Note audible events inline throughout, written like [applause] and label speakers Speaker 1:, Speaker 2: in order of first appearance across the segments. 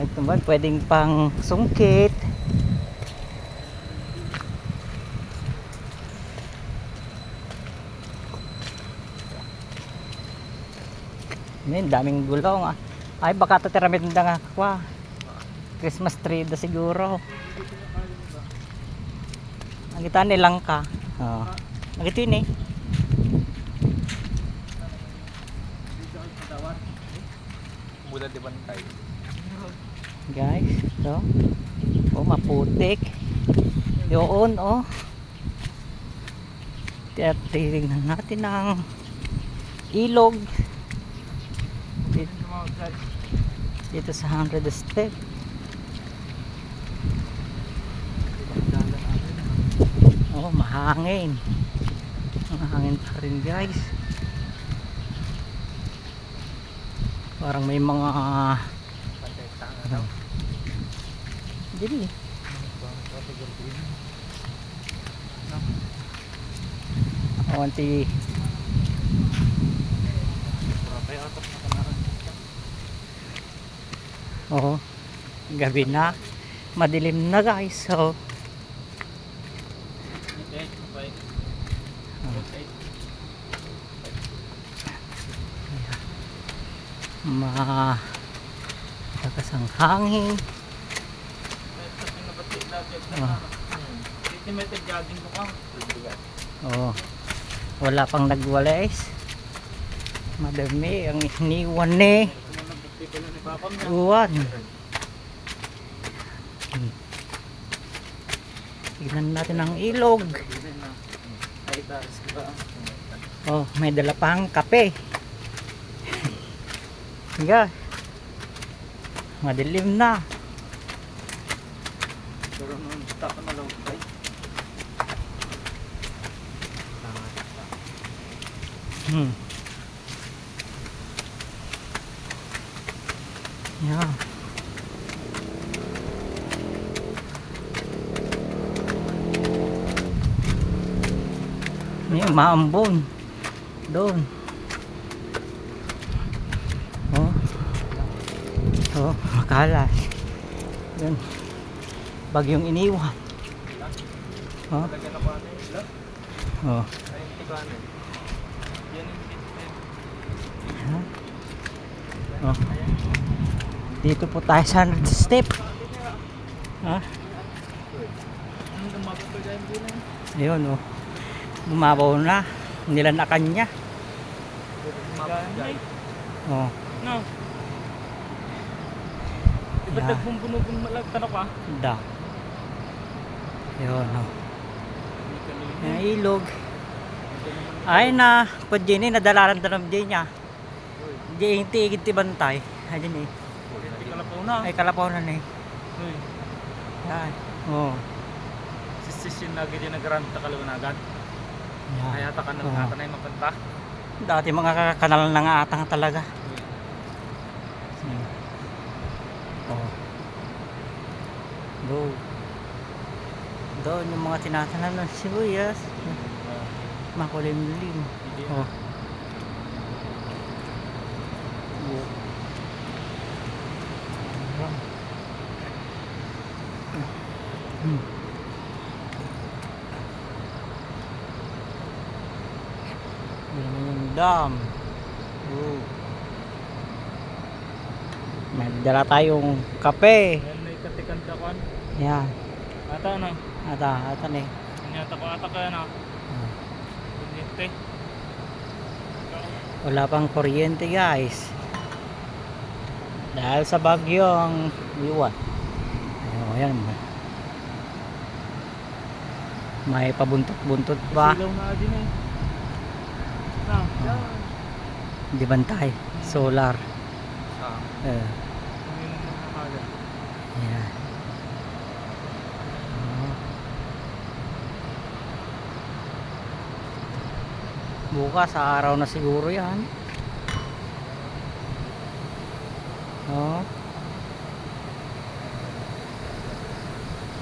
Speaker 1: nagtumban pwedeng pang sungkit Ngayon, daming gulong ah. Ay, baka tatiramit na nga kwa. Christmas tree na siguro. Ang kita nilang ka. Oh. Ang ito yun eh.
Speaker 2: Mula di bantay.
Speaker 1: Guys, ito. Oh, maputik. Yun, oh. Kaya titignan natin ang ilog. Dito, dito sa 100 step. Oh, mahangin. Mahangin pa rin guys. Parang may mga
Speaker 2: Bantay na kanaan.
Speaker 1: Oo. Gabi na. Madilim na guys. So.
Speaker 2: Okay.
Speaker 1: ma lakas ang hangin. Ah.
Speaker 2: Estimated jogging ko ka.
Speaker 1: Oo. Wala pang nagwalis. Madami ang iniwan eh.
Speaker 2: ni mo.
Speaker 1: Uwan. Tignan natin ang ilog. Oh, may dala pang kape. [laughs] Nga. Madilim na.
Speaker 2: Pero nung stop na lang tayo.
Speaker 1: Hmm. Yeah. May maambon. Doon. Oh. Oh, makalas. Yun. Bagyong iniwan. Oh. Oh. Oh. Dito po tayo sa 100 step. Ha?
Speaker 2: Eh?
Speaker 1: Ayun oh. Bumabaw na. Nilanakan niya. Oh.
Speaker 2: No. Di ba
Speaker 1: Yeah.
Speaker 2: nagbumbunugun malagtan ako ah?
Speaker 1: Da. Ayun oh.
Speaker 2: Hindi nila.
Speaker 1: Yung ilog. Ay na. Pwede ni nadalaran dalam di niya. Di hindi igit ti bantay. Ayun eh.
Speaker 2: Hindi ka lapaw na.
Speaker 1: Ay kalapaw na ni.
Speaker 2: Uy.
Speaker 1: Yan. Oh.
Speaker 2: Sisis yung nagit yung nagranta kalawanagan.
Speaker 1: Yan.
Speaker 2: Kaya ta ka nang
Speaker 1: Oo.
Speaker 2: oh. na yung mapanta.
Speaker 1: Dati mga kanal na nga atang talaga. Hmm. Oh. Go. Doon yung mga tinatanan ng sibuyas. Makulimlim. Oh. Hmm. Dam. Oh. May dala tayong kape.
Speaker 2: May katikan ka kwan. Ata ano?
Speaker 1: Ata, ata ni.
Speaker 2: Nyata ko ata ka na. Kunyente.
Speaker 1: Wala pang kuryente guys. Dahil sa bagyong iwan. Oh, ayan. May pabuntot-buntot pa.
Speaker 2: Silaw na din eh.
Speaker 1: Ah. Di bantay. Solar.
Speaker 2: Ah.
Speaker 1: Eh,
Speaker 2: Kunin mo na kagad.
Speaker 1: ayan. Oh. Bukas, araw na siguro yan. Oh.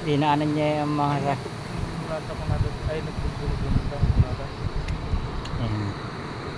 Speaker 1: Dinaanan niya yung mga...
Speaker 2: Mga. Ay. Wala ka.
Speaker 1: Ayan.